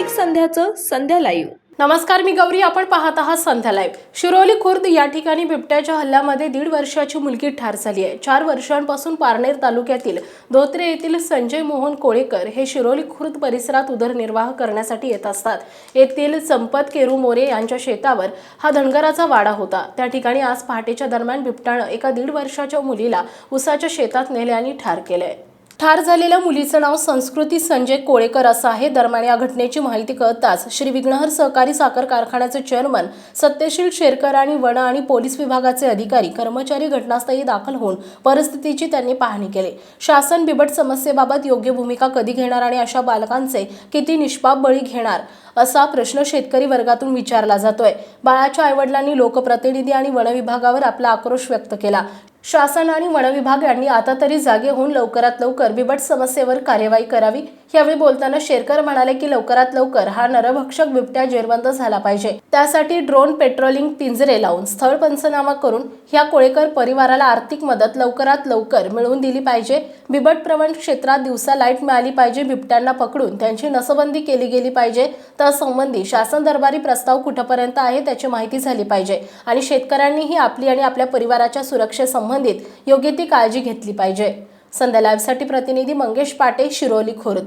दैनिक संध्याचं संध्या live. नमस्कार मी गौरी. आपण पाहत आहात संध्या लाईव्ह. शिरोली खुर्द या ठिकाणी बिबट्याच्या हल्ल्यामध्ये दीड वर्षाची मुलगी ठार झाली आहे. चार वर्षांपासून पारनेर तालुक्यातील धोत्रे येथील संजय मोहन कोळेकर हे शिरोली खुर्द परिसरात उदरनिर्वाह करण्यासाठी येत असतात. येथील संपत केरू मोरे यांच्या शेतावर हा धनगराचा वाडा होता. त्या ठिकाणी आज पहाटेच्या दरम्यान बिबट्यानं एका दीड वर्षाच्या मुलीला उसाच्या शेतात नेले आणि ठार केले ठार झालेल्या मुलीचं नाव संस्कृती संजय कोळेकर असं आहे. दरम्यान या घटनेची माहिती कळताच श्री विघ्नहर सहकारी साखर कारखान्याचे चेअरमन सत्यशील शेरकर आणि वन आणि पोलीस विभागाचे अधिकारी कर्मचारी घटनास्थळी दाखल होऊन परिस्थितीची त्यांनी पाहणी केली. शासन बिबट समस्येबाबत योग्य भूमिका कधी घेणार आणि अशा बालकांचे किती निष्पाप बळी घेणार? असा प्रश्न शेतकरी वर्गातून विचारला जातोय. बाळाच्या आईवडिलांनी लोकप्रतिनिधी आणि वन विभागावर आपला आक्रोश व्यक्त केला. शासन आणि वन विभाग यांनी आता तरी जागे होऊन लवकरात लवकर बिबट समस्येवर कार्यवाही करावी. यावेळी बोलताना शेरकर म्हणाले की लवकरात लवकर हा नरभक्षक बिबट्या जेरबंद झाला पाहिजे. त्यासाठी ड्रोन पेट्रोलिंग पिंजरे लावून स्थळ पंचनामा करून ह्या कोळेकर परिवाराला आर्थिक मदत लवकरात लवकर मिळवून दिली पाहिजे. बिबट प्रवण क्षेत्रात दिवसा लाइट मिळाली पाहिजे बिबट्यांना पकडून त्यांची नसबंदी केली गेली पाहिजे. संबंधी शासन दरबारी प्रस्ताव कुठपर्यंत आहे त्याची माहिती झाली पाहिजे. आणि शेतकऱ्यांनीही आपली आणि आपल्या परिवाराच्या सुरक्षेसंबंधित योग्य ती काळजी घेतली पाहिजे. संध्या लाईव्हसाठी प्रतिनिधी मंगेश पाटे शिरोली खुर्द.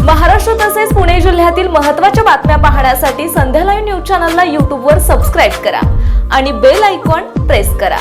महाराष्ट्र तसेच पुणे जिल्ह्यातील महत्त्वाच्या बातम्या पाहण्यासाठी संध्या लाईव्ह न्यूज चॅनलला यूट्यूबवर सबस्क्राईब करा आणि बेल आयकॉन प्रेस करा.